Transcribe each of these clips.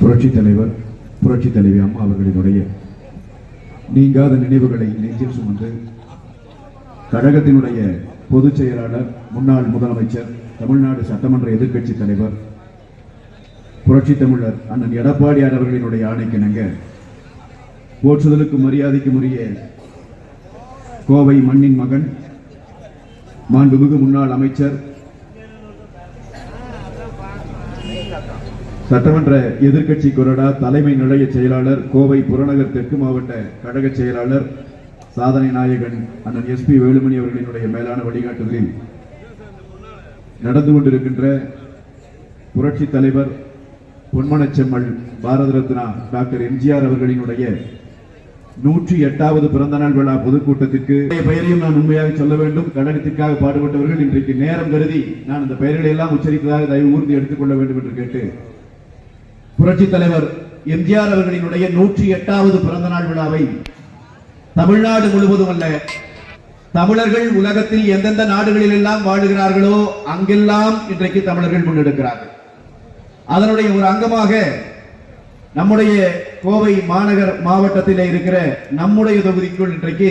புரட்சி தலைவர் புரட்சி தலைவி அம்மா அவர்களினுடைய நீங்காத நினைவுகளை நெஞ்சில் சுமந்து கழகத்தினுடைய பொதுச் செயலாளர் முன்னாள் முதலமைச்சர் தமிழ்நாடு சட்டமன்ற எதிர்க்கட்சி தலைவர் புரட்சி தமிழர் அண்ணன் எடப்பாடியார் அவர்களினுடைய ஆணைக்கிணங்க போற்றுதலுக்கு மரியாதைக்கும் உரிய கோவை மண்ணின் மகன் மாண்புமிகு முன்னாள் அமைச்சர் சட்டமன்ற எதிர்க்கட்சி கொறடா தலைமை நிலைய செயலாளர் கோவை புறநகர் தெற்கு மாவட்ட கழக செயலாளர் சாதனை நாயகன் அண்ணன் எஸ்பி வேலுமணி அவர்களினுடைய மேலான வழிகாட்டுதலில் நடந்து கொண்டிருக்கின்ற புரட்சி தலைவர் பொன்மனச்செம்மல் பாரத ரத்னா டாக்டர் எம்ஜிஆர் அவர்களினுடைய நூற்றி எட்டாவது பிறந்த நாள் விழா பொதுக்கூட்டத்திற்கு பெயரையும் நான் உண்மையாக சொல்ல வேண்டும். கழகத்திற்காக பாடுபட்டவர்கள் இன்றைக்கு நேரம் கருதி நான் இந்த பெயர்களை எல்லாம் உச்சரித்ததாக தயவு ஊர்ந்து எடுத்துக்கொள்ள வேண்டும் என்று கேட்டு புரட்சி தலைவர் எம்ஜிஆர் அவர்களினுடைய நூற்றி எட்டாவது பிறந்த நாள் விழாவை தமிழ்நாடு முழுவதும் அல்ல தமிழர்கள் உலகத்தில் எந்தெந்த நாடுகளில் எல்லாம் வாழுகிறார்களோ அங்கெல்லாம் இன்றைக்கு தமிழர்கள் முன்னெடுக்கிறார்கள். அதனுடைய ஒரு அங்கமாக நம்முடைய கோவை மாநகர் மாவட்டத்தில் இருக்கிற நம்முடைய தொகுதிக்குள் இன்றைக்கு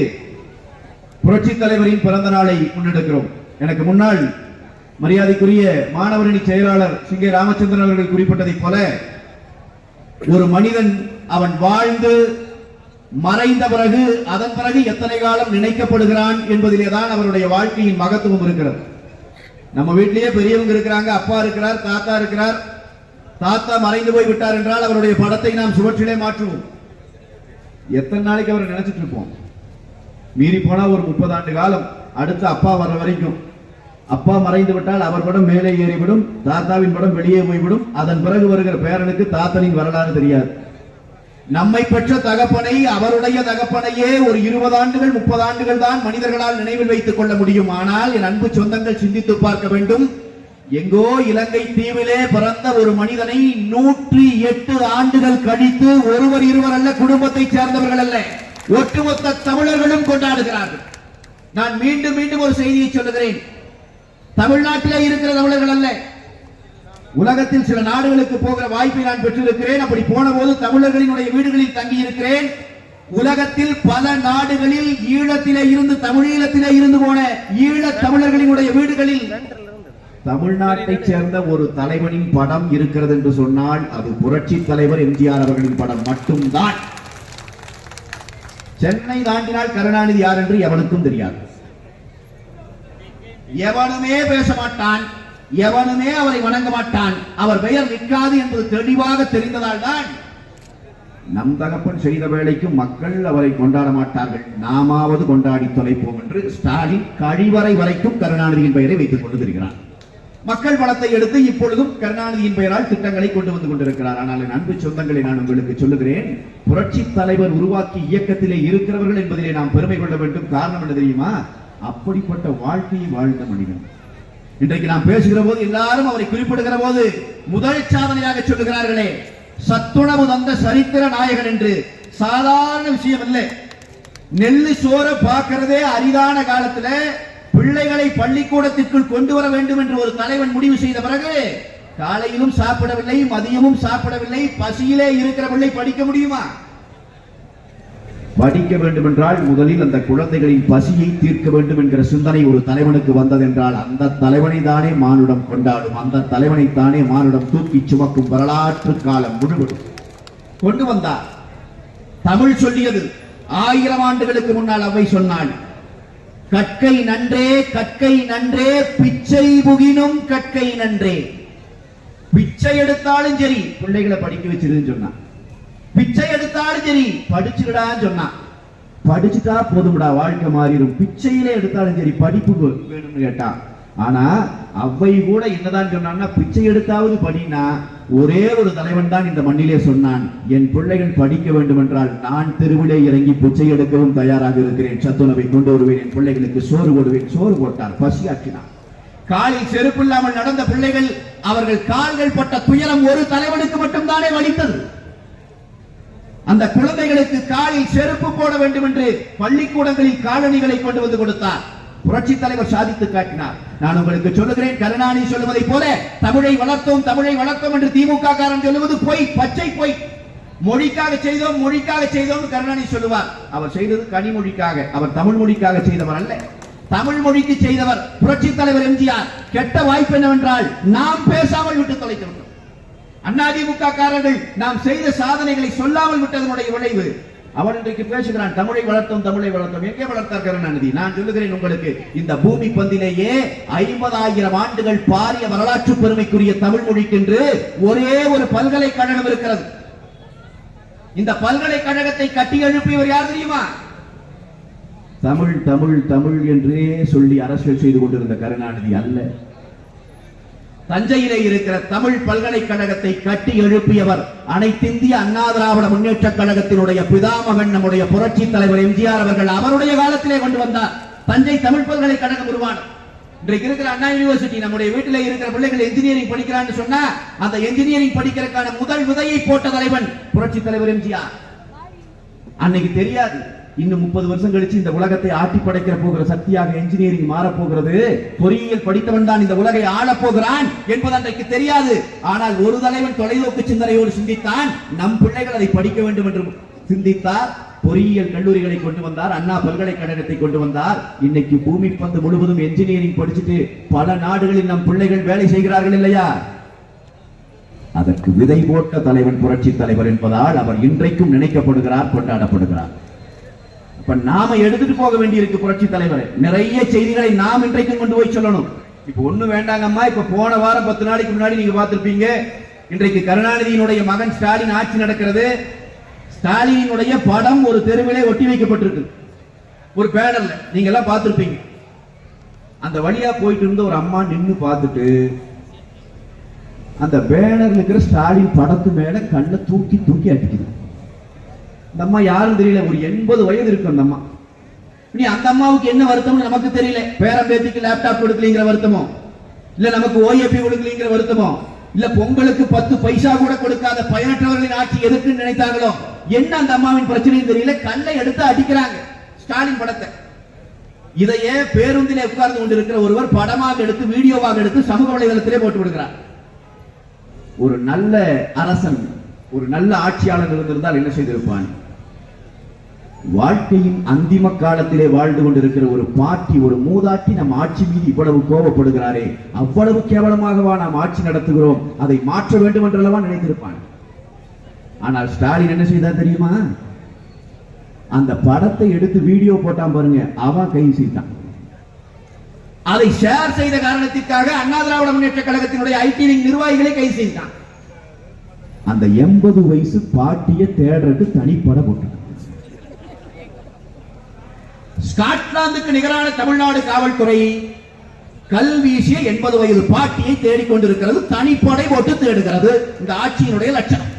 புரட்சி தலைவரின் பிறந்த நாளை முன்னெடுக்கிறோம். எனக்கு முன்னால் மரியாதைக்குரிய மாணவரணி செயலாளர் சிங்கே ராமச்சந்திரன் அவர்கள் குறிப்பிட்டதைப் போல ஒரு மனிதன் அவன் வாழ்ந்து மறைந்த பிறகு அதன் பிறகு எத்தனை காலம் நினைக்கப்படுகிறான் என்பதிலே தான் அவருடைய வாழ்க்கையின் மகத்துவம் இருக்கிறது. நம்ம வீட்டிலேயே பெரியவங்க இருக்கிறாங்க அப்பா இருக்கிறார் தாத்தா இருக்கிறார். தாத்தா மறைந்து போய் விட்டார் என்றால் அவருடைய படத்தை நாம் சுவற்றிலே மாற்றுவோம். எத்தனை நாளைக்கு அவரை நினைச்சிட்டு இருப்போம்? மீறி போனா ஒரு முப்பது ஆண்டு காலம் அடுத்து அப்பா வர்ற வரைக்கும். அப்பா மறைந்து விட்டால் அவர் படம் மேலே ஏறிவிடும் தாத்தாவின் படம் வெளியே போய்விடும். அதன் பிறகு வருகிற பேரனுக்கு தாத்தனின் வரலாறு தெரியாது. நம்மை பெற்ற தகப்பனை அவருடைய தகப்பனையே ஒரு இருபது ஆண்டுகள் முப்பது ஆண்டுகள் தான் மனிதர்களால் நினைவில் வைத்துக் கொள்ள முடியும். ஆனால் என் அன்பு சொந்தங்கள் சிந்தித்து பார்க்க வேண்டும். எங்கோ இலங்கை தீவிலே பிறந்த ஒரு மனிதனை நூற்றி எட்டு ஆண்டுகள் கழித்து ஒருவர் இருவர் அல்ல குடும்பத்தைச் சேர்ந்தவர்கள் அல்ல. ஒட்டுமொத்த தமிழர்களும் கொண்டாடுகிறார்கள். நான் மீண்டும் மீண்டும் ஒரு செய்தியை சொல்லுகிறேன். தமிழ்நாட்டிலே இருக்கிற தமிழர்கள் அல்ல. உலகத்தில் சில நாடுகளுக்கு போகிற வாய்ப்பை நான் பெற்றிருக்கிறேன். அப்படி போன போது தமிழர்களினுடைய வீடுகளில் தங்கி இருக்கிறேன் உலகத்தில் பல நாடுகளில் ஈழத்திலே இருந்து தமிழீழத்திலே இருந்து போன ஈழ தமிழர்களினுடைய வீடுகளில் தமிழ்நாட்டைச் சேர்ந்த ஒரு தலைவனின் படம் இருக்கிறது என்று சொன்னால் அது புரட்சி தலைவர் எம்ஜிஆர் அவர்களின் படம் மட்டும்தான். சென்னை தாண்டினால் கருணாநிதி யார் என்று எவனுக்கும் தெரியாது. எவனுமே பேச மாட்டான் எவனுமே அவரை வணங்க மாட்டான் அவர் பெயர் நிற்காது என்பது தெளிவாக தெரிந்ததால் தான் நம் தகப்பன் செய்த வேலைக்கு மக்கள் அவரை கொண்டாட மாட்டார்கள். நாமாவது கொண்டாடி தொலைப்போம் என்று ஸ்டாலின் கழிவறை வரைக்கும் கருணாநிதியின் பெயரை வைத்துக் கொண்டு வருகிறார் மக்கள் பணத்தை எடுத்து இப்பொழுதும் கருணாநிதியின் பெயரால் திட்டங்களை கொண்டு வந்து கொண்டிருக்கிறார். ஆனால் என் அன்பு சொந்தங்களை நான் உங்களுக்கு சொல்லுகிறேன் புரட்சி தலைவர் உருவாக்கி இயக்கத்திலே இருக்கிறவர்கள் என்பதிலே நாம் பெருமை கொள்ள வேண்டும். காரணம் என்ன தெரியுமா? அப்படிப்பட்ட வாழ்க்கையை வாழ்ந்த மனிதன். இன்றைக்கு நாம் பேசுகிற போது எல்லாரும் அவரை குறிப்பிடுகிற போது முதல் சாதனையாக சொல்லுகிறார்களே சத்துணவு தந்த சரித்திர நாயகன் என்று. சாதாரண விஷயம் இல்லை. நெல்லு சோற பார்க்கிறதே அரிதான காலத்துல பிள்ளைகளை பள்ளிக்கூடத்திற்குள் கொண்டு வர வேண்டும் என்று ஒரு தலைவன் முடிவு செய்த பிறகு காலையிலும் சாப்பிடவில்லை மதியமும் சாப்பிடவில்லை பசியிலே இருக்கிற பிள்ளை படிக்க முடியுமா? படிக்க வேண்டும் என்றால் முதலில் அந்த குழந்தைகளின் பசியை தீர்க்க வேண்டும் என்கிற சிந்தனை ஒரு தலைவனுக்கு வந்ததென்றால் அந்த தலைவனை தானே மானுடம் கொண்டாடும். அந்த தலைவனை தானே மானுடம் தூக்கி சுமக்கும் வரலாற்று காலம் முழுவதும். கொண்டு வந்தார். தமிழ் சொல்லியது ஆயிரம் ஆண்டுகளுக்கு முன்னால் அவை சொன்னாள். கற்கை நன்றே கற்கை நன்றே பிச்சை புகினும் கற்கை நன்றே. பிச்சை எடுத்தாலும் சரி பிள்ளைகளை படிக்க வச்சிருதுன்னு சொன்னான். பிச்சை எடுத்தாலும் சரி படிச்சுடான்னு சொன்னான் படிச்சுட்டா போதும்டா வாழ்க்கை மாறிடும். பிச்சையிலே எடுத்தாலும் சரி படிப்பு வேணும்னு கேட்டான் ஆனா அவை கூட என்னதான் சொன்னான்னா பிச்சை எடுத்தாவது படினா ஒரே ஒரு தலைவன் தான் இந்த மண்ணிலே சொன்னான். என் பிள்ளைகள் படிக்க வேண்டும் என்றால் நான் தெருவிலே இறங்கி பிச்சை எடுக்கவும் தயாராக இருக்கிறேன். சத்துணவை கொண்டு வருவேன். என் பிள்ளைகளுக்கு சோறு போடுவேன். சோறு போட்டார். பசியாற்றினார். காலில் செருப்பு இல்லாமல் நடந்த பிள்ளைகள் அவர்கள் கால்கள் பட்ட துயரம் ஒரு தலைவனுக்கு மட்டும்தானே வலித்தது. அந்த குழந்தைகளுக்கு காலில் செருப்பு போட வேண்டும் என்று பள்ளிக்கூடங்களில் காலணிகளை கொண்டு வந்து கொடுத்தார். புரட்சி தலைவர் சாதித்து காட்டினார். நான் உங்களுக்கு சொல்லுகிறேன் கருணாநிதி சொல்லுவதை போல தமிழை வளர்த்தோம் தமிழை வளர்த்தோம் என்று திமுக காரன் சொல்லுவது போய் பச்சை போய். மொழிக்காக செய்தோம் மொழிக்காக செய்தோம் கருணாநிதி சொல்லுவார். அவர் செய்தது கனிமொழிக்காக அவர் தமிழ் மொழிக்காக செய்தவர் அல்ல. தமிழ் மொழிக்கு செய்தவர் புரட்சி தலைவர் எம்ஜிஆர். கெட்ட வாய்ப்பு என்னவென்றால் நாம் பேசாமல் விட்டு தொலைத்து விட்டோம். அதிமுக காரர்கள் நாம் செய்த சாதனைகளை சொல்லாமல் விட்டதனுடைய விளைவு. அவன் இன்றைக்கு பேசுகிறான் தமிழை வளர்த்தோம் தமிழை வளர்த்தோம். எங்கே வளர்த்தார் கருணாநிதி? நான் சொல்லுகிறேன் உங்களுக்கு இந்த பூமி பந்திலேயே ஐம்பதாயிரம் ஆண்டுகள் பாரிய வரலாற்று பெருமைக்குரிய தமிழ் மொழிக்கென்று ஒரே ஒரு பல்கலைக்கழகம் இருக்கிறது. இந்த பல்கலைக்கழகத்தை கட்டி எழுப்பியவர் யார் தெரியுமா? தமிழ் தமிழ் தமிழ் என்றே சொல்லி அரசியல் செய்து கொண்டிருந்த கருணாநிதி அல்ல. தஞ்சையிலே இருக்கிற தமிழ் பல்கலைக்கழகத்தை கட்டி எழுப்பியவர் அனைத்திந்திய அண்ணா திராவிட முன்னேற்ற கழகத்தினுடைய பிதாமகன் நம்முடைய புரட்சி தலைவர் எம்ஜிஆர் அவர்கள் அவருடைய காலத்திலே கொண்டு வந்தார். தஞ்சை தமிழ் பல்கலைக்கழகம் உருவானது. இன்றைக்கு இருக்கிற அண்ணா யூனிவர்சிட்டி நம்முடைய வீட்டில் இருக்கிற பிள்ளைகள் இன்ஜினியரிங் படிக்கிறான்னு சொன்னா அந்த இன்ஜினியரிங் படிக்கிறதுக்கான முதல் விதையை போட்ட தலைவன் புரட்சி தலைவர் எம்ஜிஆர். அன்னைக்கு தெரியாது. இன்னும் முப்பது வருஷம் கழிச்சு இந்த உலகத்தை ஆட்டி படைக்கிற போகிற சக்தியாக என்ஜினியரிங் மாறப்போகிறது. பொறியியல் படித்தவன் தான் இந்த உலகை ஆளப் போகிறான் என்பது அன்றைக்கு தெரியாது. ஆனால் ஒரு தலைவன் தொலைநோக்கு சிந்தனையோடு சிந்தித்தான் நம் பிள்ளைகள் அதை படிக்க வேண்டும் என்று சிந்தித்தார். பொறியியல் கல்லூரிகளை கொண்டு வந்தார் அண்ணா பல்கலைக்கழகத்தை கொண்டு வந்தார். இன்னைக்கு பூமி பந்து முழுவதும் என்ஜினியரிங் படிச்சுட்டு பல நாடுகளில் நம் பிள்ளைகள் வேலை செய்கிறார்கள் இல்லையா? அதற்கு விதை போட்ட தலைவன் புரட்சி தலைவர் என்பதால் அவர் இன்றைக்கும் நினைக்கப்படுகிறார் கொண்டாடப்படுகிறார். இப்ப நாம எடுத்துட்டு போக வேண்டியிருக்கு புரட்சி தலைவர். நிறைய செய்திகளை நாம் இன்றைக்கும் கொண்டு போய் சொல்லணும். இப்ப ஒண்ணு வேண்டாங்கம்மா இப்ப போன வாரம் பத்து நாளைக்கு முன்னாடி நீங்க பார்த்திருப்பீங்க. இன்றைக்கு கருணாநிதியினுடைய மகன் ஸ்டாலின் ஆட்சி நடக்கிறது. ஸ்டாலினுடைய படம் ஒரு தெருவிலே ஒட்டி வைக்கப்பட்டிருக்கு. ஒரு பேனர்ல. நீங்க எல்லாம் பார்த்திருப்பீங்க. அந்த வழியா போயிட்டு இருந்த ஒரு அம்மா நின்னு பார்த்துட்டு அந்த பேனர்ல இருக்கிற ஸ்டாலின் படத்து மேல கண்ணை தூக்கி தூக்கி அடிக்குது. இந்த அம்மா யாரும் தெரியல. ஒரு எண்பது வயது இருக்கும் அந்த அம்மா. இனி அந்த அம்மாவுக்கு என்ன வருத்தம்னு நமக்கு தெரியல. பேரம் பேத்திக்கு லேப்டாப் கொடுக்கலங்கிற வருத்தமோ? இல்ல நமக்கு ஓஏபி கொடுக்கலங்கிற வருத்தமோ? இல்ல பொங்கலுக்கு பத்து பைசா கூட கொடுக்காத பயனற்றவர்களின் ஆட்சி எதுக்குன்னு நினைத்தாங்களோ என்ன அந்த அம்மாவின் பிரச்சனையும் தெரியல. கல்லை எடுத்து அடிக்கிறாங்க. ஸ்டாலின் படத்தை. இதையே பேருந்திலே உட்கார்ந்து கொண்டிருக்கிற ஒருவர் படமாக எடுத்து வீடியோவாக எடுத்து சமூக வலைதளத்திலே போட்டு விடுகிறார். ஒரு நல்ல அரசன் ஒரு நல்ல ஆட்சியாளர் இருந்திருந்தால் என்ன செய்திருப்பான்? வாழ்க்கையின் அந்திம காலத்திலே வாழ்ந்து கொண்டிருக்கிற ஒரு பாட்டி ஒரு மூதாட்டி நம் ஆட்சி மீது இவ்வளவு கோபப்படுகிறாரே. அவ்வளவு கேவலமாகவா நாம் ஆட்சி நடத்துகிறோம்? அதை மாற்ற வேண்டும் என்றல்லவா நினைத்திருப்பான். ஆனால் ஸ்டாலின் என்ன செய்தா தெரியுமா? அந்த படத்தை எடுத்து வீடியோ போட்டான் பாருங்க. அவன் கை செய்தான் அதை ஷேர் செய்த காரணத்திற்காக அண்ணா திராவிட முன்னேற்ற கழகத்தினுடைய ஐடி விங் நிர்வாகிகளை கைது செய்தான் அந்த எண்பது வயசு பாட்டிய தேடுறது தனிப்பட போட்டான். ஸ்காட்லாந்துக்கு நிகரான தமிழ்நாடு காவல்துறை கல் வீசிய எண்பது வயது பாட்டியை தேடிக்கொண்டிருக்கிறது. தனிப்படை போட்டு தேடுகிறது. இந்த ஆட்சியினுடைய லட்சணம்.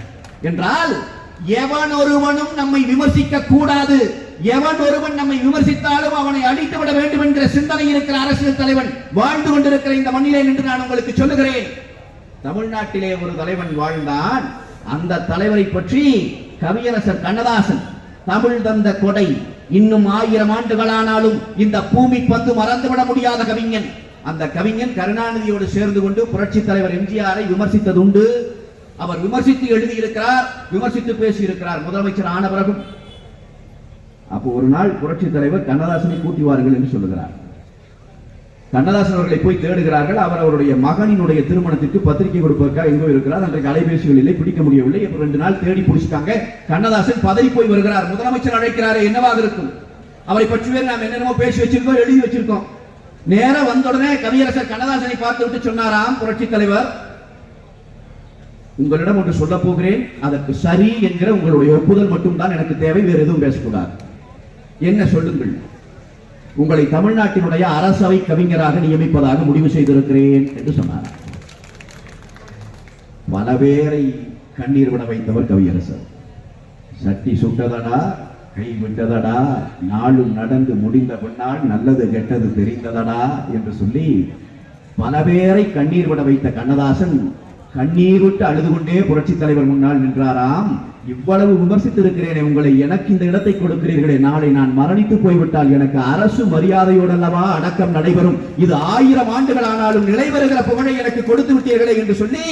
என்றால் எவன் ஒருவனும் நம்மை விமர்சிக்க கூடாது. எவன் ஒருவன் நம்மை விமர்சித்தாலும் அவனை அழித்து விட வேண்டும் என்ற சிந்தனை இருக்கிற அரசியல் தலைவன் வாழ்ந்து கொண்டிருக்கிற இந்த மண்ணிலே நின்று நான் உங்களுக்கு சொல்லுகிறேன். தமிழ்நாட்டிலே ஒரு தலைவன் வாழ்ந்தான். அந்த தலைவரை பற்றி கவியரசர் கண்ணதாசன் தமிழ் தந்த கொடை இன்னும் ஆயிரம் ஆண்டுகளானாலும் இந்த பூமி பந்து மறந்துவிட முடியாத கவிஞன். அந்த கவிஞன் கருணாநிதியோடு சேர்ந்து கொண்டு புரட்சி தலைவர் எம்ஜிஆரை விமர்சித்ததுண்டு. அவர் விமர்சித்து எழுதியிருக்கிறார் விமர்சித்து பேசியிருக்கிறார் முதலமைச்சர் ஆன பிறகும். அப்போ ஒரு நாள் புரட்சி தலைவர் கண்ணதாசனை கூட்டிவார்கள் என்று சொல்லுகிறார். கண்ணதாசன் அவர்களை போய் தேடுகிறார்கள். அவர் அவருடைய மகனினுடைய திருமணத்திற்கு பத்திரிகை கொடுப்பதற்காக எங்கோ இருக்கிறார். அன்றைக்கு அலைபேசிகள் இல்லை பிடிக்க முடியவில்லை. இப்ப ரெண்டு நாள் தேடி பிடிச்சிட்டாங்க. கண்ணதாசன் பதவி போய் வருகிறார். முதலமைச்சர் அழைக்கிறாரே என்னவாக இருக்கும்? அவரை பற்றி பேர் நாம் என்னென்னமோ பேசி வச்சிருக்கோம் எழுதி வச்சிருக்கோம். நேரா வந்த உடனே கவியரசர் கண்ணதாசனை பார்த்து விட்டு சொன்னாராம் புரட்சி தலைவர். உங்களிடம் ஒன்று சொல்ல போகிறேன். அதற்கு சரி என்கிற உங்களுடைய ஒப்புதல் மட்டும்தான் எனக்கு தேவை. வேறு எதுவும் பேசக்கூடாது. என்ன சொல்லுங்கள்? உங்களை தமிழ்நாட்டினுடைய அரசவை கவிஞராக நியமிப்பதாக முடிவு செய்திருக்கிறேன் என்று சொன்னார். பல பேரை கண்ணீர் விட வைத்தவர் கவியரசர். சட்டி சுட்டதடா கை விட்டதடா நாளும் நடந்து முடிந்த பின்னால் நல்லது கெட்டது தெரிந்ததடா என்று சொல்லி பல பேரை கண்ணீர் விட வைத்த கண்ணதாசன் கண்ணீர் விட்டு அழுது கொண்டே புரட்சி தலைவர் முன்னால் நின்றாராம். இவ்வளவு விமர்சித்திருக்கிறேனே உங்களை எனக்கு இந்த இடத்தை கொடுக்கிறீர்களே. நாளை நான் மரணித்து போய்விட்டால் எனக்கு அரசு மரியாதையோடு அல்லவா அடக்கம் நடைபெறும். இது ஆயிரம் ஆண்டுகள் ஆனாலும் நிலைவருகிற புகழை எனக்கு கொடுத்து விட்டீர்களே என்று சொல்லி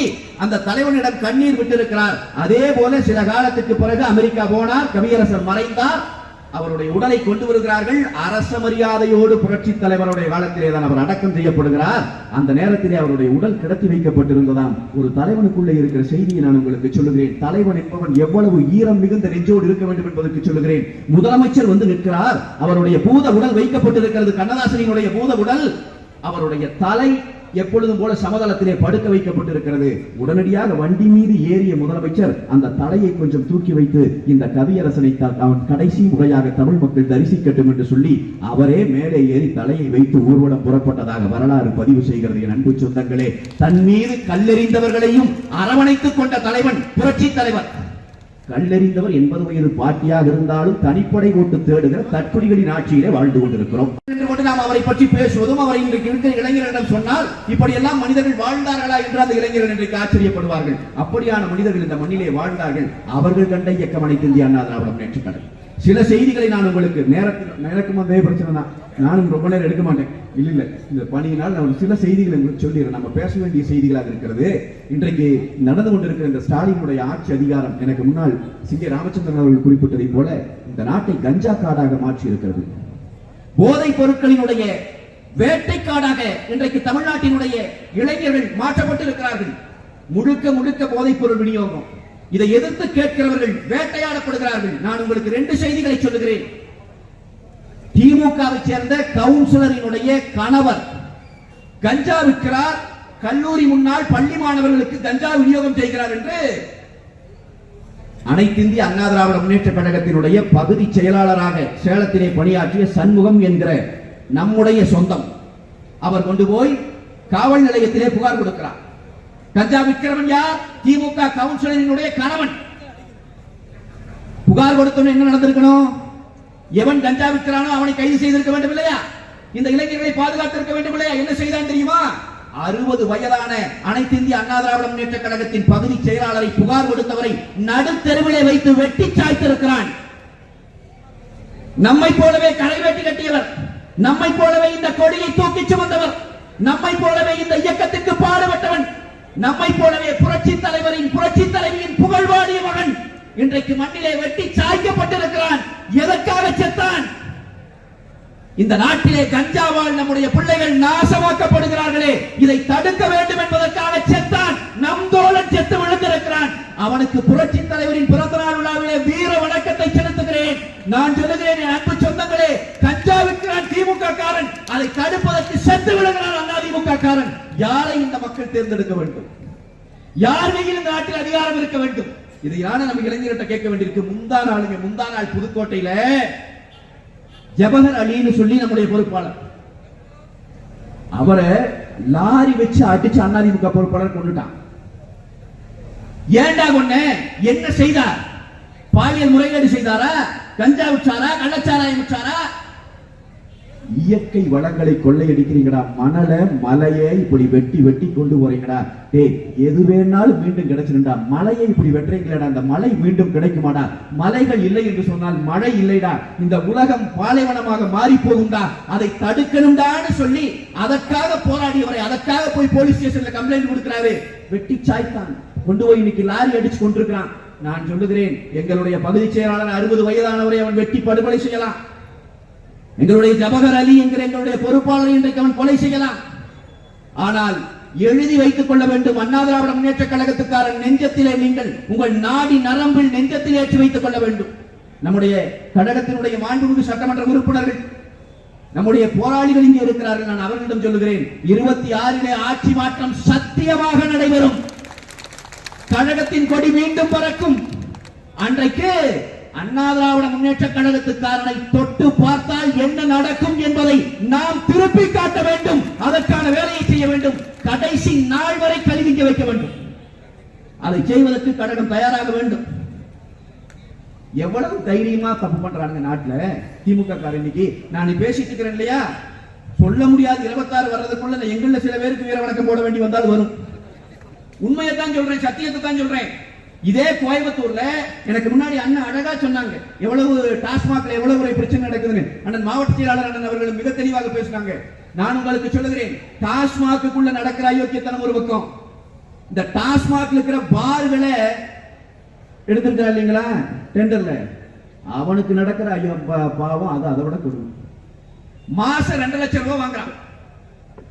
அந்த தலைவனிடம் கண்ணீர் விட்டிருக்கிறார். அதே போல சில காலத்துக்கு பிறகு அமெரிக்கா போனார். கவியரசர் மறைந்தார். அவருடைய உடலை கொண்டு வருகிறார்கள். அரச மரியாதையோடு புரட்சி தலைவருடைய காலத்திலே தான் அவர் அடக்கம் செய்யப்படுகிறார். அந்த நேரத்திலே அவருடைய உடல் கிடத்தி வைக்கப்பட்டிருந்ததாம். ஒரு தலைவனுக்குள்ளே இருக்கிற செய்தியை நான் உங்களுக்கு சொல்லுகிறேன். தலைவன் என்பவன் எவ்வளவு ஈரம் மிகுந்த நெஞ்சோடு இருக்க வேண்டும் என்பதற்கு சொல்லுகிறேன். முதலமைச்சர் வந்து நிற்கிறார். அவருடைய பூத உடல் வைக்கப்பட்டிருக்கிறது. கண்ணதாசனினுடைய பூத உடல். அவருடைய தலை எப்பொழுதும் போல சமதளத்திலே படுக்க வைக்கப்பட்டிருக்கிறது. உடனடியாக வண்டி மீது ஏறிய முதலமைச்சர் அந்த தலையை கொஞ்சம் தூக்கி வைத்து இந்த கவியரசனை அவன் கடைசி முறையாக தமிழ் மக்கள் தரிசிக்கட்டும் என்று சொல்லி அவரே மேலே ஏறி தலையை வைத்து ஊர்வலம் புறப்பட்டதாக வரலாறு பதிவு செய்கிறது. என் அன்பு சொந்தங்களே தன் மீது கல்லெறிந்தவர்களையும் அரவணைத்துக் கொண்ட தலைவன் புரட்சி தலைவர். கல்லெறிந்தவர் எண்பது வயது பாட்டியாக இருந்தாலும் தனிப்படை ஓட்டு தேடுகிற தற்குடிகளின் ஆட்சியிலே வாழ்ந்து கொண்டிருக்கிறோம். நாம் அவரை பற்றி பேசுவதும் அவரை இன்றைக்கு இருக்கிற இளைஞர்களிடம் சொன்னால் இப்படி எல்லாம் மனிதர்கள் வாழ்ந்தார்களா என்று அந்த இளைஞர்கள் இன்றைக்கு ஆச்சரியப்படுவார்கள். அப்படியான மனிதர்கள் இந்த மண்ணிலே வாழ்ந்தார்கள். அவர்கள் கண்ட இயக்கம் அனைத்து இந்திய அண்ணா திராவிட சில செய்திகளை நான் உங்களுக்கு நேரத்தில் எனக்கும் அதே பிரச்சனை தான். நானும் ரொம்ப நேரம் எடுக்க மாட்டேன். இல்ல இல்லை இந்த பணியினால் நான் சில செய்திகளை உங்களுக்கு சொல்லிடுறேன். நம்ம பேச வேண்டிய செய்திகளாக இருக்கிறது. இன்றைக்கு நடந்து கொண்டிருக்கிற இந்த ஸ்டாலினுடைய ஆட்சி அதிகாரம் எனக்கு முன்னால் சிங்க ராமச்சந்திரன் அவர்கள் குறிப்பிட்டதை போல இந்த நாட்டை கஞ்சா காடாக மாற்றி இருக்கிறது போதைப் பொருட்களினுடைய வேட்டைக்காடாக இன்றைக்கு தமிழ்நாட்டினுடைய இளைஞர்கள் மாற்றப்பட்டிருக்கிறார்கள். முழுக்க முழுக்க போதைப் பொருள் விநியோகம். இதை எதிர்த்து கேட்கிறவர்கள் வேட்டையாடப்படுகிறார்கள். நான் உங்களுக்கு ரெண்டு செய்திகளை சொல்லுகிறேன். திமுகவை சேர்ந்த கவுன்சிலரினுடைய கணவர் கஞ்சா விற்கிறார். கல்லூரி முன்னாள் பள்ளி மாணவர்களுக்கு கஞ்சா விநியோகம் செய்கிறார் என்று அனைத்து இந்திய அண்ணா திராவிட முன்னேற்ற கழகத்தினுடைய பகுதி செயலாளராக சேலத்திலே பணியாற்றிய சண்முகம் என்கிற நம்முடைய சொந்தம். அவர் கொண்டு போய் காவல் நிலையத்திலே புகார் கொடுக்கிறார். கஞ்சா விற்கிறவன் யார்? திமுக கவுன்சிலரினுடைய கணவன். புகார் கொடுத்தவன் என்ன நடந்திருக்கணும்? எவன் கஞ்சா விற்கிறானோ அவனை கைது செய்திருக்க வேண்டும் இல்லையா? இந்த இளைஞர்களை பாதுகாத்திருக்க வேண்டும் இல்லையா? என்ன செய்தான் தெரியுமா? அறுபது வயதான அனைத்து இந்திய அண்ணா திராவிட முன்னேற்ற கழகத்தின் பகுதி செயலாளரை புகார் கொடுத்தவரை நடுத்தெருவிலே வைத்து வெட்டி சாய்த்திருக்கிறான். நம்மை போலவே கரை வெட்டி கட்டியவர் நம்மை போலவே இந்த கொடியை தூக்கி சுமந்தவர் நம்மை போலவே இந்த இயக்கத்திற்கு பாடுபட்டவன் நம்மை போலவே புரட்சி தலைவரின் புரட்சி தலைவியின் புகழ்வாடிய மகன் இன்றைக்கு மண்ணிலே வெட்டி சாய்க்கப்பட்டிருக்கிறான். எதற்காக செத்தான்? இந்த நாட்டிலே கஞ்சாவால் நம்முடைய பிள்ளைகள் நாசமாக்கப்படுகிறார்களே. இதை தடுக்க வேண்டும் என்பதற்காக செத்தான் நம் தோழன் செத்து விழுந்திருக்கிறான். அவனுக்கு புரட்சி தலைவரின் பிறந்த நாள் விழாவிலே வீர வணக்கத்தை செலுத்துகிறேன். நான் சொல்லுகிறேன் என் அன்பு சொந்தங்களே கஞ்சா விற்கிறான் திமுக காரன். அதை தடுப்பதற்கு செத்து விழுகிறான் அதிமுக காரன். யாரை இந்த மக்கள் தேர்ந்தெடுக்க வேண்டும்? யார் கையில் இந்த நாட்டில் அதிகாரம் இருக்க வேண்டும்? இதை யாரை நம்ம இளைஞர்கிட்ட கேட்க வேண்டியிருக்கு. முந்தா நாளுங்க முந்தா நாள் புதுக்கோட்டையில ஜபஹர் அலின்னு சொல்லி நம்முடைய பொறுப்பாளர். அவரை லாரி வச்சு அடிச்சு அதிமுக பொறுப்பாளர் கொண்டுட்டான். ஏண்டா கொன்ன? என்ன செய்தார்? பாலியல் முறைகேடு செய்தாரா? கஞ்சா விற்றாரா கள்ளச்சாராயம் விற்றாரா இயற்கை வளங்களை கொள்ளையடிக்கிறீங்கடா. மணல மலையை இப்படி வெட்டி வெட்டி கொண்டு போறீங்கடா. டேய் எது வேணாலும் மீண்டும் கிடைச்சிருந்தா மலையை இப்படி வெட்டுறீங்களடா. அந்த மலை மீண்டும் கிடைக்குமாடா. மலைகள் இல்லை என்று சொன்னால் மழை இல்லைடா. இந்த உலகம் பாலைவனமாக மாறி போகும்டா அதை தடுக்கணும்டான்னு சொல்லி அதற்காக போராடியவரை அதற்காக போய் போலீஸ் ஸ்டேஷன்ல கம்ப்ளைண்ட் கொடுக்கிறாரு. வெட்டி சாய்த்தான். கொண்டு போய் இன்னைக்கு லாரி அடிச்சு கொண்டிருக்கிறான். நான் சொல்லுகிறேன் எங்களுடைய பகுதி செயலாளர் அறுபது வயதானவரை அவன் வெட்டி படுகொலை செய்யலாம். எங்களுடைய ஜபகர் அலி என்கிற எங்களுடைய பொறுப்பாளரை இன்றைக்கு அவன் கொலை செய்யலாம். ஆனால் எழுதி வைத்துக் கொள்ள வேண்டும். அண்ணா திராவிட முன்னேற்ற கழகத்துக்காரன் நெஞ்சத்திலே நீங்கள் உங்கள் நாடி நரம்பில் நெஞ்சத்தில் ஏற்றி வைத்துக் கொள்ள வேண்டும். நம்முடைய கழகத்தினுடைய மாண்புமிகு சட்டமன்ற உறுப்பினர்கள் நம்முடைய போராளிகள் இங்கே இருக்கிறார்கள். நான் அவர்களிடம் சொல்லுகிறேன் இருபத்தி ஆறிலே ஆட்சி மாற்றம் சத்தியமாக நடைபெறும். கழகத்தின் கொடி மீண்டும் பறக்கும். அன்றைக்கு அண்ணா திராவிட முன்னேற்ற கழகத்துக்காரனை தொட்டு பார்த்தால் என்ன நடக்கும் என்பதை நாம் திருப்பி காட்ட வேண்டும். அதற்கான வேலையை செய்ய வேண்டும். கடைசி நாள் வரை கல்விக்க வைக்க வேண்டும். அதை செய்வதற்கு கழகம் தயாராக வேண்டும். எவ்வளவு தைரியமா தப்பு பண்றாங்க நாட்டுல? திமுக காரர் இன்னைக்கு. நான் பேசிட்டு இருக்கிறேன் இல்லையா? சொல்ல முடியாது. இருபத்தாறு வர்றதுக்குள்ள எங்கள்ல சில பேருக்கு வீர வணக்கம் போட வேண்டி வந்தால் வரும். உண்மையை தான் சொல்றேன் சத்தியத்தை தான் சொல்றேன். இதே கோயம்புத்தூர்ல எனக்கு முன்னாடி அண்ணன் அழகா சொன்னாங்க எவ்வளவு டாஸ்மாக்ல எவ்வளவு ஒரு பிரச்சனை நடக்குதுன்னு. அண்ணன் மாவட்ட செயலாளர் அண்ணன் அவர்கள் மிக தெளிவாக பேசினாங்க. நான் உங்களுக்கு சொல்லுகிறேன் டாஸ்மாக்குள்ள நடக்கிற அயோக்கியத்தனம் ஒரு பக்கம். இந்த டாஸ்மாக் இருக்கிற பார்களை எடுத்துட்டா இல்லைங்களா? டெண்டர்ல அவனுக்கு நடக்கிற ஐயோ பா- பாவம் அது அதை விட கொடுக்கும் மாசம் ரெண்டு லட்சம் ரூபாய் வாங்குறான்.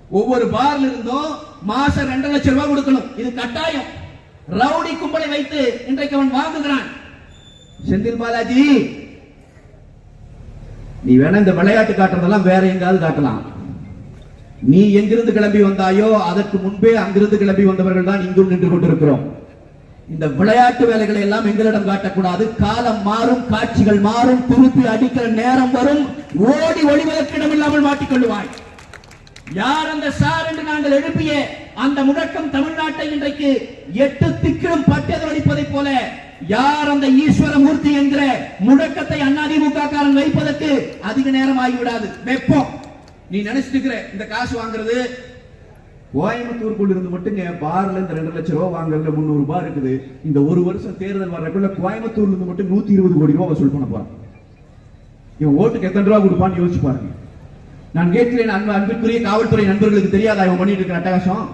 ஒவ்வொரு பார்ல இருந்தும் மாசம் ரெண்டு லட்சம் ரூபாய் கொடுக்கணும். இது கட்டாயம். ரவுடி கும்பலை வைத்து இன்றைக்கு அவன் வாங்குகிறான். செந்தில் பாலாஜி நீ வேணா இந்த விளையாட்டு காட்டுறதெல்லாம் வேற எங்காவது காட்டலாம். நீ எங்கிருந்து கிளம்பி வந்தாயோ அதற்கு முன்பே அங்கிருந்து கிளம்பி வந்தவர்கள் தான் இங்கும் நின்று கொண்டிருக்கிறோம். இந்த விளையாட்டு வேலைகளை எல்லாம் எங்களிடம் காட்டக்கூடாது. காலம் மாறும் காட்சிகள் மாறும் திருப்பி அடிக்கிற நேரம் வரும். ஓடி ஒளிவதற்கு இடமில்லாமல் மாட்டிக்கொள்ளுவாய். யார் அந்த சார் என்று நாங்கள் எழுப்பிய அந்த முழக்கம் தமிழ்நாட்டை இன்றைக்கு எட்டு திக்கிலும் பட்டதடிப்பதைப் போல யார் அந்த ஈஸ்வர மூர்த்தி என்கிற முழக்கத்தை அதிமுக காரன் வைப்பதற்கு அதிக நேரம் ஆகிவிடாது வெப்பம் நீ நினைச்சிட்டு இந்த காசு வாங்குறது? கோயம்புத்தூருக்குள்ள இருந்து மட்டுங்க பார்ல இந்த ரெண்டு லட்சம் ரூபா வாங்குறதுல முந்நூறு ரூபாய் இருக்குது. இந்த ஒரு வருஷம் தேர்தல் வர்றதுக்குள்ள கோயம்புத்தூர்ல இருந்து மட்டும் நூத்தி இருபது கோடி ரூபாய் வசூல் பண்ண போறான். இவன் ஓட்டுக்கு எத்தனை ரூபா கொடுப்பான்னு யோசிச்சு பாருங்க. நான் கேட்கிறேன் அன்பு அன்பிற்குரிய காவல்துறை நண்பர்களுக்கு தெரியாதா இவன் பண்ணிட்டு இருக்கிற அட்டகாசம்?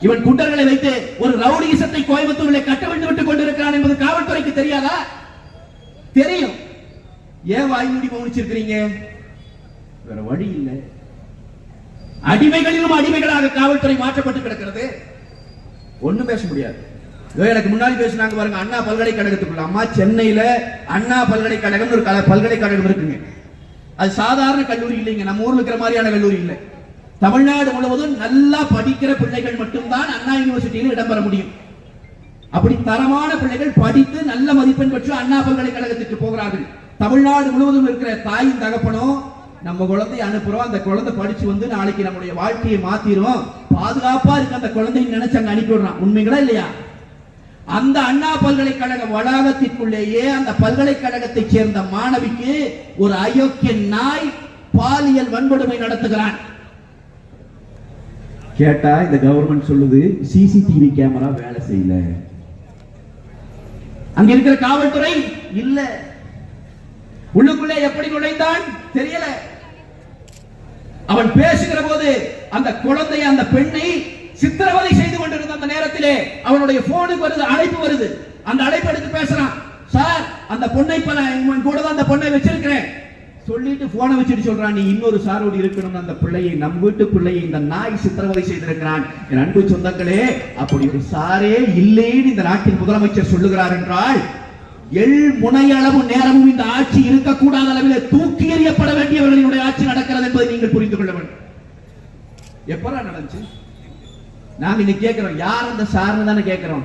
இவன் குண்டர்களை வைத்து ஒரு ரவுடிசத்தை கோயம்புத்தூரில் கட்டவிழ்ந்து விட்டுக் கொண்டிருக்கிறான் என்பது காவல்துறைக்கு தெரியாதா? தெரியும். ஏன் வாய் மூடி கவனிச்சிருக்கிறீங்க வேற வழி இல்லை. அடிமைகளிலும் அடிமைகளாக காவல்துறை மாற்றப்பட்டு கிடக்கிறது. ஒண்ணும் பேச முடியாது. எனக்கு முன்னாடி பேசினாங்க பாருங்க அண்ணா பல்கலைக்கழகத்துக்குள்ள. அம்மா சென்னையில அண்ணா பல்கலைக்கழகம் ஒரு கல- பல்கலைக்கழகம் இருக்குங்க. அது சாதாரண கல்லூரி இல்லைங்க. நம்ம ஊர்ல இருக்கிற மாதிரியான கல்லூரி இல்லை. தமிழ்நாடு முழுவதும் நல்லா படிக்கிற பிள்ளைகள் மட்டும்தான் அண்ணா யூனிவர்சிட்டியில் இடம்பெற முடியும். அப்படி தரமான பிள்ளைகள் படித்து நல்ல மதிப்பெண் பெற்று அண்ணா பல்கலைக்கழகத்துக்கு போகிறார்கள். தமிழ்நாடு முழுவதும் இருக்கிற தாயும் தகப்பனும் நம்ம குழந்தைய அனுப்புறோம் அந்த குழந்தை படிச்சு வந்து நாளைக்கு நம்முடைய வாழ்க்கையை மாத்திரும். பாதுகாப்பா இருக்க அந்த குழந்தைன்னு நினைச்சு அங்க அனுப்பி விடுறான். உண்மைங்களா இல்லையா? அந்த அண்ணா பல்கலைக்கழக வளாகத்திற்குள்ளேயே அந்த பல்கலைக்கழகத்தை சேர்ந்த மாணவிக்கு ஒரு அயோக்கிய நாய் பாலியல் வன்கொடுமை நடத்துகிறான். கேட்டா இந்த கவர்மெண்ட் சொல்லுது சிசிடிவி கேமரா வேலை செய்யல. அங்க இருக்கிற காவல்துறை இல்ல. உள்ளுக்குள்ளே எப்படி நுழைந்தான் தெரியல. அவன் பேசுகிற போது அந்த குழந்தை அந்த பெண்ணை சித்திரவதை செய்து கொண்டிருந்த அந்த நேரத்திலே அவனுடைய போனுக்கு வருது அழைப்பு வருது. அந்த அழைப்பு எடுத்து பேசுறான் சார் அந்த பொண்ணை இப்ப நான் கூட தான் அந்த பொண்ணை வச்சிருக்கிறேன். சொல்லிட்டு போனை வச்சுட்டு சொல்றான் நீ இன்னொரு சாரோடு இருக்கணும் அந்த பிள்ளையை நம் வீட்டு பிள்ளையை இந்த நாய் சித்திரவதை செய்திருக்கிறான். என் அன்பு சொந்தங்களே அப்படி ஒரு சாரே இல்லைன்னு இந்த நாட்டின் முதலமைச்சர் சொல்லுகிறார் என்றால் எள் முனையளவு நேரமும் இந்த ஆட்சி இருக்கக்கூடாத அளவில் தூக்கி எறியப்பட வேண்டியவர்களினுடைய ஆட்சி நடக்கிறது என்பதை நீங்கள் புரிந்து கொள்ள வேண்டும். எப்படா நடந்துச்சு? நாங்க இன்னைக்கு கேட்கிறோம் யார் அந்த சார்னு தானே கேட்கிறோம்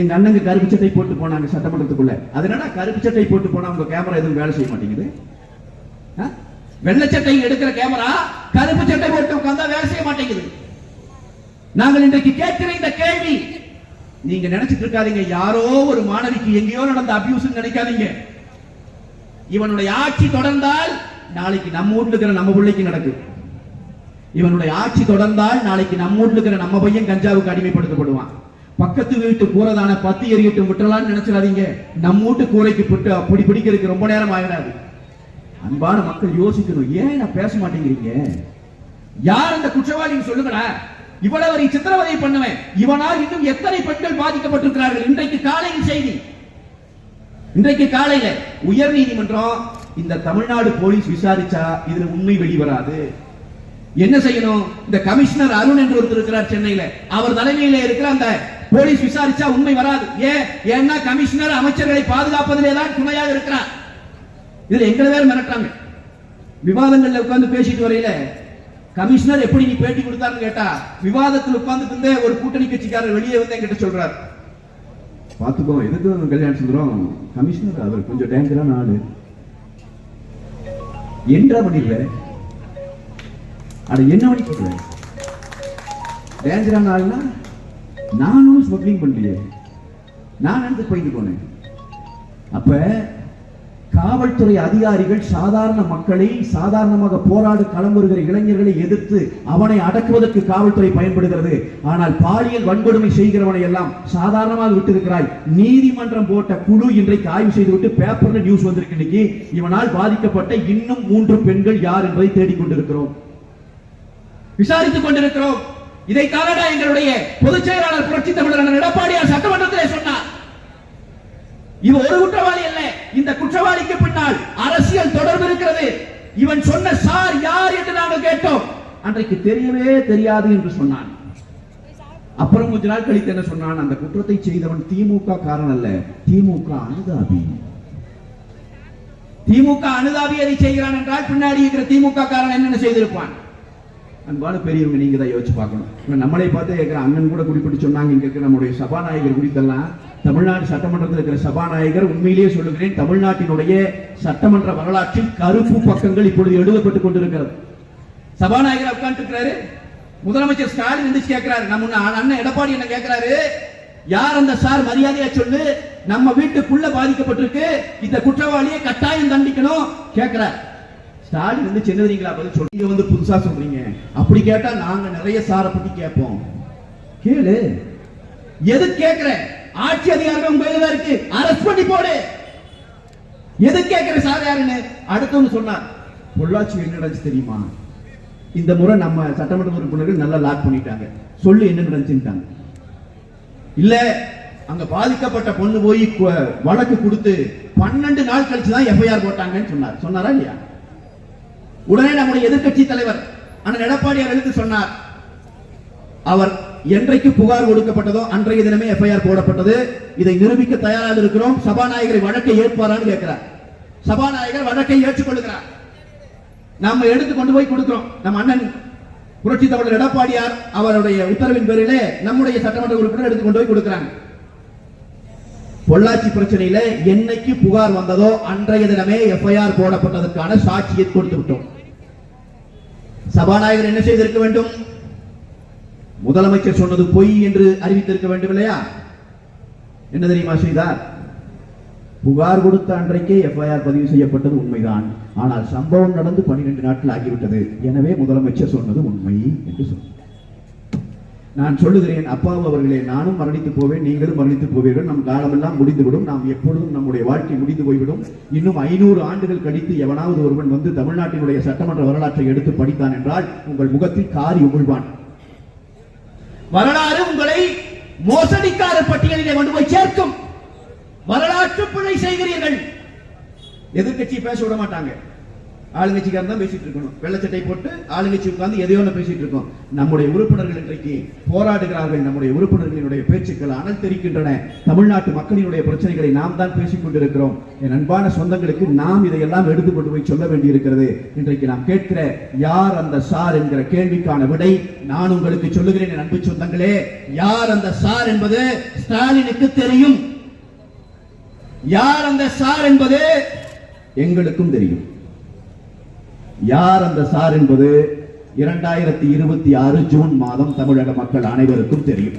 எங்க அண்ணங்க கருப்பு சட்டை போட்டு போனாங்க சட்டமன்றத்துக்குள்ள. அதனால கருப்பு சட்டை போட்டு போனா உங்க கேமரா எதுவும் வேலை செய்ய மாட்டேங்குது? வெள்ளச்சட்டை எடுக்கிற கேமரா கருப்பு சட்டை போட்டு உட்கார்ந்தா வேலை செய்ய மாட்டேங்குது. நாங்கள் இன்றைக்கு கேட்கிற இந்த கேள்வி நீங்க நினைச்சிட்டு இருக்காதீங்க. யாரோ ஒரு மாணவிக்கு எங்கேயோ நடந்த அபியூஸ் நினைக்காதீங்க. இவனுடைய ஆட்சி தொடர்ந்தால் நாளைக்கு நம்ம வீட்டுல இருக்கிற நம்ம பிள்ளைக்கு நடக்கும் இவனுடைய ஆட்சி தொடர்ந்தால் நாளைக்கு நம்ம வீட்டுல இருக்கிற நம்ம பையன் கஞ்சாவுக்கு அடிமைப்படுத்தப்படுவான். பக்கத்து வீட்டு கூறதான பத்து எரியட்டும் விட்டுறலாம்னு நினைச்சிடாதீங்க. நம்ம வீட்டு கூரைக்கு புட்டு அப்படி பிடிக்கிறதுக்கு ரொம்ப நேரம் ஆகிடாது அன்பான மக்கள் யோசிக்கணும். ஏன் நான் பேச மாட்டேங்கிறீங்க? யார் அந்த குற்றவாளின்னு சொல்லுங்கடா இவ்வளவு சித்திரவதை பண்ணுவேன். இவனால் இன்னும் எத்தனை பெண்கள் பாதிக்கப்பட்டிருக்கிறார்கள்? இன்றைக்கு காலையில் செய்தி. இன்றைக்கு காலையில உயர் நீதிமன்றம் இந்த தமிழ்நாடு போலீஸ் விசாரிச்சா இதுல உண்மை வெளிவராது. என்ன செய்யணும்? இந்த கமிஷனர் அருண் என்று ஒருத்தர் இருக்கிறார் சென்னையில. அவர் தலைமையில இருக்கிற அந்த போலீஸ் விசாரிச்சா உண்மை வராது. ஏன்? ஏன்னா கமிஷனர் அமைச்சர்களை பாதுகாப்பதிலே தான் துணையாக இருக்கிறார். இதுல எங்களை வேற மிரட்டாங்க விவாதங்கள்ல உட்கார்ந்து பேசிட்டு வரையில கமிஷனர் எப்படி நீ பேட்டி கொடுத்தாருன்னு கேட்டா விவாதத்தில் உட்கார்ந்து இருந்தே ஒரு கூட்டணி கட்சிக்காரர் வெளியே வந்து என்கிட்ட சொல்றாரு. பாத்துக்கோ எதுக்கு கல்யாணம் சுந்தரம்? கமிஷனர் அவர் கொஞ்சம் டேஞ்சரான ஆளு. என்றா பண்ணிடுற அட என்ன பண்ணி சொல்ற டேஞ்சரான ஆளுனா நானும் ஸ்மக்லிங் பண்றியே நான் எடுத்து போயிட்டு போனேன். அப்ப காவல்துறை அதிகாரிகள் சாதாரண மக்களை சாதாரணமாக போராடு களம் வருகிற இளைஞர்களை எதிர்த்து அவனை அடக்குவதற்கு காவல்துறை பயன்படுகிறது. ஆனால் பாலியல் வன்கொடுமை செய்கிறவனை எல்லாம் சாதாரணமாக விட்டிருக்கிறாய். நீதிமன்றம் போட்ட குழு இன்றைக்கு ஆய்வு செய்துவிட்டு பேப்பர்ல நியூஸ் வந்திருக்கு இன்னைக்கு. இவனால் பாதிக்கப்பட்ட இன்னும் மூன்று பெண்கள் யார் என்பதை தேடிக்கொண்டிருக்கிறோம் விசாரித்துக் கொண்டிருக்கிறோம். இதை தானடா எங்களுடைய பொதுச் செயலாளர் புரட்சி தமிழர் எடப்பாடியார் சட்டமன்றத்திலே சொன்னார். இவன் ஒரு குற்றவாளி அல்ல. இந்த குற்றவாளிக்கு பின்னால் அரசியல் தொடர்பு இருக்கிறது. இவன் சொன்ன சார் யார் என்று நாங்கள் கேட்டோம். அன்றைக்கு தெரியவே தெரியாது என்று சொன்னான். அப்புறம் கொஞ்ச நாள் கழித்து என்ன சொன்னான்? அந்த குற்றத்தை செய்தவன் திமுக காரணம் அல்ல. திமுக அனுதாபி. திமுக அனுதாபி அதை செய்கிறான் என்றால் பின்னாடி இருக்கிற திமுக காரணம் என்னென்ன செய்திருப்பான்? அன்பான பெரியவங்க நீங்க தான் யோசிச்சு பார்க்கணும். இவன் நம்மளை பார்த்து கேட்கிற அண்ணன் கூட குறிப்பிட்டு சொன்னாங்க. இங்க இருக்கிற நம்முடைய சபாநாயகர் குறித்தெல்லாம் தமிழ்நாடு சட்டமன்றத்தில் இருக்கிற சபாநாயகர் உண்மையிலேயே சொல்லுகிறேன் தமிழ்நாட்டினுடைய சட்டமன்ற வரலாற்றில் கருப்பு பக்கங்கள் இப்பொழுது எழுதப்பட்டுக் கொண்டிருக்கிறது. சபாநாயகர் உட்கார்ந்து இருக்கிறாரு முதலமைச்சர் ஸ்டாலின் எந்திரிச்சு கேட்கிறாரு நம்ம அண்ணன் எடப்பாடி என்ன கேட்கிறாரு? யார் அந்த சார் மரியாதையா சொல்லு? நம்ம வீட்டுக்குள்ள பாதிக்கப்பட்டிருக்கு. இந்த குற்றவாளியை கட்டாயம் தண்டிக்கணும். கேட்கிறார். ஸ்டாலின் வந்து சின்னதுங்களா பதில் சொல்லி வந்து புதுசா சொல்றீங்க. அப்படி கேட்டா நாங்க நிறைய சாரை பத்தி கேட்போம். கேளு. எது கேட்கிறேன்? ஆட்சி அதிகாரம் உங்க கையில இருக்கு அரசு பண்ணி போடு. எது கேட்கிற சாதாரண? அடுத்தவங்க சொன்னார் பொள்ளாச்சி என்ன நடந்துச்சு தெரியுமா? இந்த முறை நம்ம சட்டமன்ற உறுப்பினர்கள் நல்லா லாக் பண்ணிட்டாங்க. சொல்லு என்ன நடந்துச்சுட்டாங்க இல்ல அங்க பாதிக்கப்பட்ட பொண்ணு போய் வழக்கு கொடுத்து பன்னெண்டு நாள் கழிச்சு தான் எஃப்ஐஆர் போட்டாங்கன்னு சொன்னார். சொன்னாரா இல்லையா? உடனே நம்முடைய எதிர்க்கட்சி தலைவர் அண்ணன் எடப்பாடியார் எழுந்து சொன்னார். அவர் என்றைக்கு புகார் கொடுக்கப்பட்டதோ அன்றைய தினமே எஃப்ஐஆர் போடப்பட்டது. இதை நிரூபிக்க தயாராக இருக்கிறோம். சபாநாயகரை வழக்கை ஏற்பாரான்னு கேட்கிறார். சபாநாயகர் வழக்கை ஏற்றுக்கொள்கிறார். நாம எடுத்து கொண்டு போய் கொடுக்கிறோம். நம்ம அண்ணன் புரட்சி தமிழர் எடப்பாடியார் அவருடைய உத்தரவின் பேரிலே நம்முடைய சட்டமன்ற உறுப்பினர் எடுத்து கொண்டு போய் கொடுக்கிறாங்க. பொள்ளாச்சி பிரச்சனையில என்னைக்கு புகார் வந்ததோ அன்றைய தினமே எஃப்ஐஆர் போடப்பட்டதற்கான சாட்சியை கொடுத்து விட்டோம். சபாநாயகர் என்ன செய்திருக்க வேண்டும்? முதலமைச்சர் சொன்னது பொய் என்று அறிவித்திருக்க வேண்டும் இல்லையா என்ன தெரியுமா செய்தார்? புகார் கொடுத்த அன்றைக்கே எஃப்ஐஆர் பதிவு செய்யப்பட்டது உண்மைதான். ஆனால் சம்பவம் நடந்து பன்னிரண்டு நாட்கள் ஆகிவிட்டது. எனவே முதலமைச்சர் சொன்னது உண்மை என்று சொன்னார். நான் சொல்லுகிறேன் அப்பாவு அவர்களே நானும் மரணித்து போவேன் நீங்களும் மரணித்து போவீர்கள். நம் காலமெல்லாம் முடிந்துவிடும். நாம் எப்பொழுதும் நம்முடைய வாழ்க்கை முடிந்து போய்விடும். இன்னும் ஐநூறு ஆண்டுகள் கழித்து எவனாவது ஒருவன் வந்து தமிழ்நாட்டினுடைய சட்டமன்ற வரலாற்றை எடுத்து படித்தான் என்றால் உங்கள் முகத்தில் காரி உமிழ்வான். வரலாறு உங்களை மோசடிக்காரர் பட்டியலிலே கொண்டு போய் சேர்க்கும். வரலாற்று பிழை செய்கிறீர்கள். எதிர்கட்சி பேச விட மாட்டாங்க. ஆளுங்கட்சிக்காரன் தான் பேசிட்டு இருக்கணும். வெள்ளச்சட்டை போட்டு ஆளுங்கட்சி உட்கார்ந்து எதையோ ஒன்று பேசிட்டு இருக்கோம். நம்முடைய உறுப்பினர்கள் இன்றைக்கு போராடுகிறார்கள். நம்முடைய உறுப்பினர்களினுடைய பேச்சுக்கள் அனல் தெரிக்கின்றன. தமிழ்நாட்டு மக்களினுடைய பிரச்சனைகளை நாம் தான் பேசிக் கொண்டிருக்கிறோம். என் அன்பான சொந்தங்களுக்கு நாம் இதையெல்லாம் எடுத்து கொண்டு போய் சொல்ல வேண்டியிருக்கிறது. இன்றைக்கு நாம் கேட்கிற யார் அந்த சார் என்கிற கேள்விக்கான விடை நான் உங்களுக்கு சொல்லுகிறேன் என் அன்பு சொந்தங்களே. யார் அந்த சார் என்பது ஸ்டாலினுக்கு தெரியும். யார் அந்த சார் என்பது எங்களுக்கும் தெரியும். யார் அந்த சார் என்பது இரண்டாயிரத்தி இருபத்தி ஆறு ஜூன் மாதம் தமிழக மக்கள் அனைவருக்கும் தெரியும்.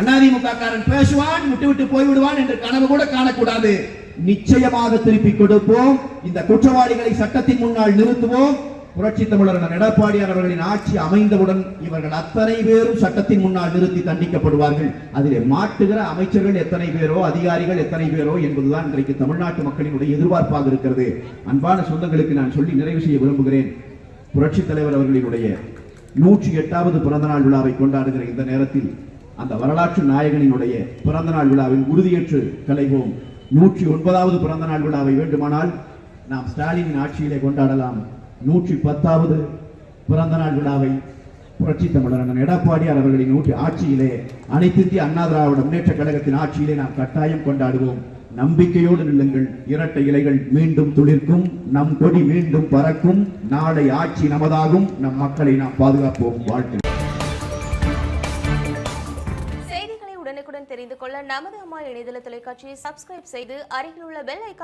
அதிமுக காரன் பேசுவான் விட்டு விட்டு போய்விடுவான் என்று கனவு கூட காணக்கூடாது. நிச்சயமாக திருப்பிக் கொடுப்போம். இந்த குற்றவாளிகளை சட்டத்தின் முன்னால் நிறுத்துவோம். புரட்சி தமிழர் அண்ணன் எடப்பாடியார் அவர்களின் ஆட்சி அமைந்தவுடன் இவர்கள் அத்தனை பேரும் சட்டத்தின் முன்னால் நிறுத்தி தண்டிக்கப்படுவார்கள். அதிலே மாட்டுகிற அமைச்சர்கள் எத்தனை பேரோ அதிகாரிகள் எத்தனை பேரோ என்பதுதான் இன்றைக்கு தமிழ்நாட்டு மக்களினுடைய எதிர்பார்ப்பாக இருக்கிறது. அன்பான சொந்தங்களுக்கு நான் சொல்லி நிறைவு செய்ய விரும்புகிறேன். புரட்சி தலைவர் அவர்களினுடைய நூற்றி எட்டாவது பிறந்தநாள் விழாவை கொண்டாடுகிற இந்த நேரத்தில் அந்த வரலாற்று நாயகனினுடைய பிறந்தநாள் விழாவில் உறுதியேற்று கலைவோம். நூற்றி ஒன்பதாவது பிறந்தநாள் விழாவை வேண்டுமானால் நாம் ஸ்டாலின் ஆட்சியிலே கொண்டாடலாம். நூற்றி பத்தாவது பிறந்த நாள் விழாவை புரட்சி தமிழர் அண்ணன் எடப்பாடியார் அவர்களின் நூற்றி ஆட்சியிலே அனைத்து அண்ணா திராவிட முன்னேற்ற கழகத்தின் ஆட்சியிலே நாம் கட்டாயம் கொண்டாடுவோம். நம்பிக்கையோடு நில்லுங்கள். இரட்டை இலைகள் மீண்டும் துளிர்க்கும். நம் கொடி மீண்டும் பறக்கும். நாளை ஆட்சி நமதாகும். நம் மக்களை நாம் பாதுகாப்போம். வாழ்க்கை செய்திகளை உடனுக்குடன் தெரிந்து கொள்ள நமது அம்மா இணையதள தொலைக்காட்சியை சப்ஸ்கிரைப் செய்து அருகில் உள்ள பெல் ஐக்கான்